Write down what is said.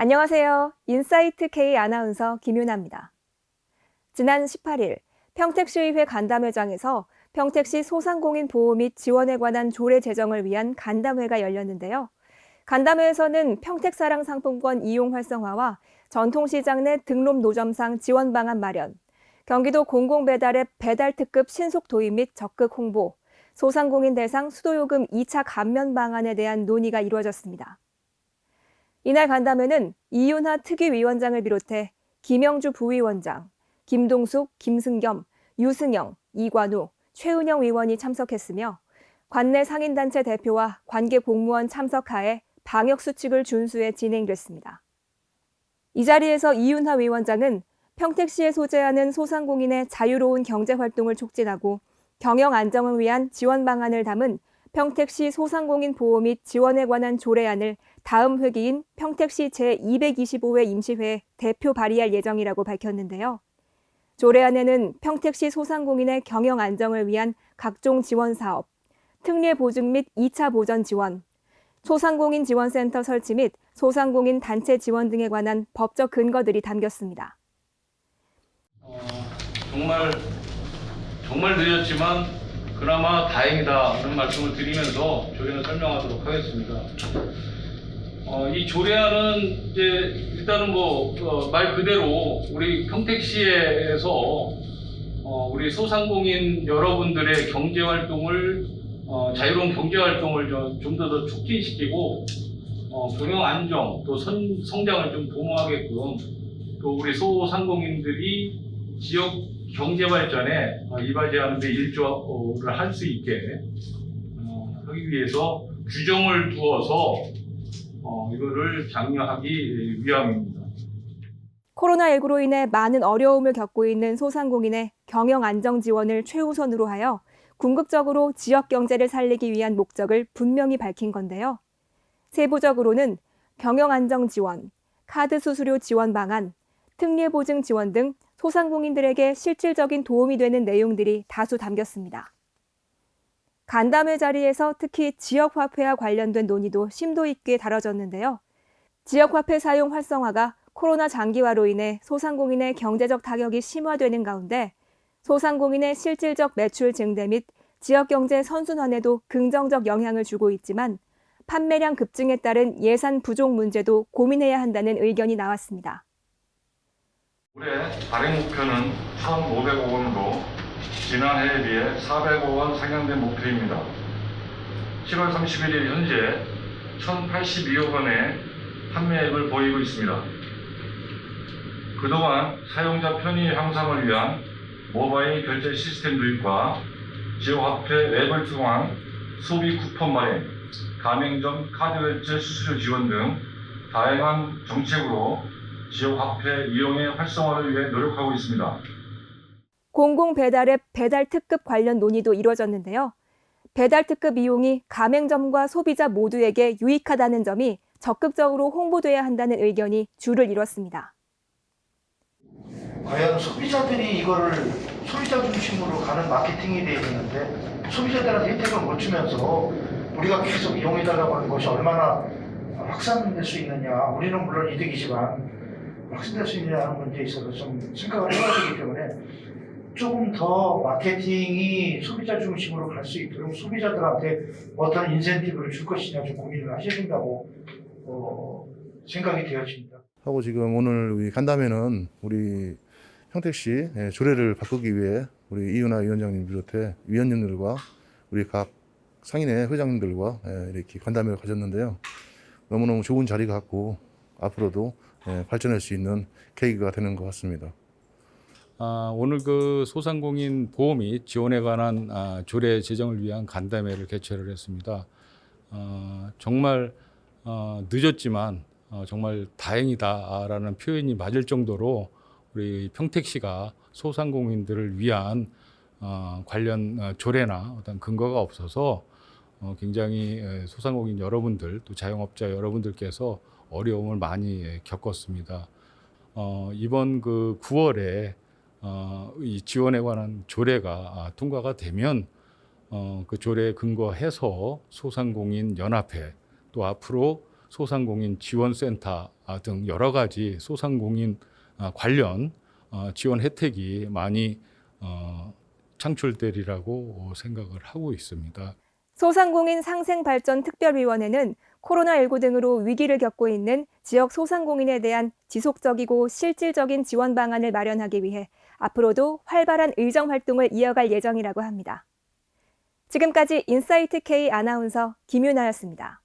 안녕하세요. 인사이트 K 아나운서 김윤아입니다. 지난 18일 평택시의회 간담회장에서 평택시 소상공인 보호 및 지원에 관한 조례 제정을 위한 간담회가 열렸는데요. 간담회에서는 평택사랑 상품권 이용 활성화와 전통시장 내 등록 노점상 지원 방안 마련, 경기도 공공배달앱 배달 특급 신속 도입 및 적극 홍보, 소상공인 대상 수도요금 2차 감면 방안에 대한 논의가 이루어졌습니다. 이날 간담회는 이윤하 특위위원장을 비롯해 김영주 부위원장, 김동숙, 김승겸, 유승영, 이관우, 최은영 의원이 참석했으며 관내 상인단체 대표와 관계 공무원 참석하에 방역수칙을 준수해 진행됐습니다. 이 자리에서 이윤하 위원장은 평택시에 소재하는 소상공인의 자유로운 경제활동을 촉진하고 경영 안정을 위한 지원 방안을 담은 평택시 소상공인 보호 및 지원에 관한 조례안을 다음 회기인 평택시 제225회 임시회에 대표 발의할 예정이라고 밝혔는데요. 조례안에는 평택시 소상공인의 경영 안정을 위한 각종 지원 사업, 특례 보증 및 2차 보전 지원, 소상공인 지원센터 설치 및 소상공인 단체 지원 등에 관한 법적 근거들이 담겼습니다. 어, 정말 정말 늦었지만 그나마 다행이다 이런 말씀을 드리면서 조례는 설명하도록 하겠습니다. 어, 이 조례안은 이제 일단은 뭐말 그대로 우리 평택시에서 어, 우리 소상공인 여러분들의 경제 활동을 어, 자유로운 경제 활동을 좀더 더 촉진시키고 어, 경영 안정 또 선- 성장을 좀 도모하게끔 또 우리 소상공인들이 지역 경제 발전에 어, 이바지하는 데 일조를 할 수 있게 어, 하기 위해서 규정을 두어서 어, 이거를 장려하기 위함입니다. 코로나19로 인해 많은 어려움을 겪고 있는 소상공인의 경영 안정 지원을 최우선으로 하여 궁극적으로 지역 경제를 살리기 위한 목적을 분명히 밝힌 건데요. 세부적으로는 경영 안정 지원, 카드 수수료 지원 방안, 특례 보증 지원 등 소상공인들에게 실질적인 도움이 되는 내용들이 다수 담겼습니다. 간담회 자리에서 특히 지역화폐와 관련된 논의도 심도 있게 다뤄졌는데요. 지역화폐 사용 활성화가 코로나 장기화로 인해 소상공인의 경제적 타격이 심화되는 가운데 소상공인의 실질적 매출 증대 및 지역 경제 선순환에도 긍정적 영향을 주고 있지만 판매량 급증에 따른 예산 부족 문제도 고민해야 한다는 의견이 나왔습니다. 올해 발행 목표는 1,500억 원으로 지난해에 비해 400억 원 상향된 목표입니다. 7월 31일 현재 1,082억 원의 판매액을 보이고 있습니다. 그동안 사용자 편의 향상을 위한 모바일 결제 시스템 도입과 지역화폐 앱을 통한 소비 쿠폰 마련, 가맹점 카드 결제 수수료 지원 등 다양한 정책으로 지역 화폐 이용의 활성화를 위해 노력하고 있습니다. 공공 배달앱 배달 특급 관련 논의도 이루어졌는데요. 배달 특급 이용이 가맹점과 소비자 모두에게 유익하다는 점이 적극적으로 홍보돼야 한다는 의견이 줄을 이뤘습니다. 과연 소비자들이 이거를 소비자 중심으로 가는 마케팅이 돼야 되는데 소비자들한테 혜택을 못 주면서 우리가 계속 이용해달라고 하는 것이 얼마나 확산될 수 있느냐 우리는 물론 이득이지만 있느냐는 문제에 있어서 좀 생각을 해봐야 되기 때문에 조금 더 마케팅이 소비자 중심으로 갈 수 있도록 소비자들한테 어떤 인센티브를 줄 것이냐 좀 고민을 하셔야 된다고 어, 생각이 되어집니다. 하고 지금 오늘 우리 간담회는 우리 평택시 예, 조례를 바꾸기 위해 우리 이윤아 위원장님 비롯해 위원님들과 우리 각 상인회 회장님들과 예, 이렇게 간담회를 가졌는데요. 너무너무 좋은 자리 같고 앞으로도 예, 발전할 수 있는 계기가 되는 것 같습니다. 아, 오늘 그 소상공인 보호 및 지원에 관한 아, 조례 제정을 위한 간담회를 개최를 했습니다. 아, 정말 어, 늦었지만 어, 정말 다행이다라는 표현이 맞을 정도로 우리 평택시가 소상공인들을 위한 어, 관련 어, 조례나 어떤 근거가 없어서 어, 굉장히 에, 소상공인 여러분들 또 자영업자 여러분들께서 어려움을 많이 에, 겪었습니다. 어, 이번 그 9월에 어, 이 지원에 관한 조례가 아, 통과가 되면 어, 그 조례에 근거해서 소상공인 연합회 또 앞으로 소상공인 지원센터 아, 등 여러 가지 소상공인 아, 관련 어, 지원 혜택이 많이 어, 창출되리라고 생각을 하고 있습니다. 소상공인 상생발전 특별위원회는 코로나19 등으로 위기를 겪고 있는 지역 소상공인에 대한 지속적이고 실질적인 지원 방안을 마련하기 위해 앞으로도 활발한 의정 활동을 이어갈 예정이라고 합니다. 지금까지 인사이트 K 아나운서 김윤아였습니다.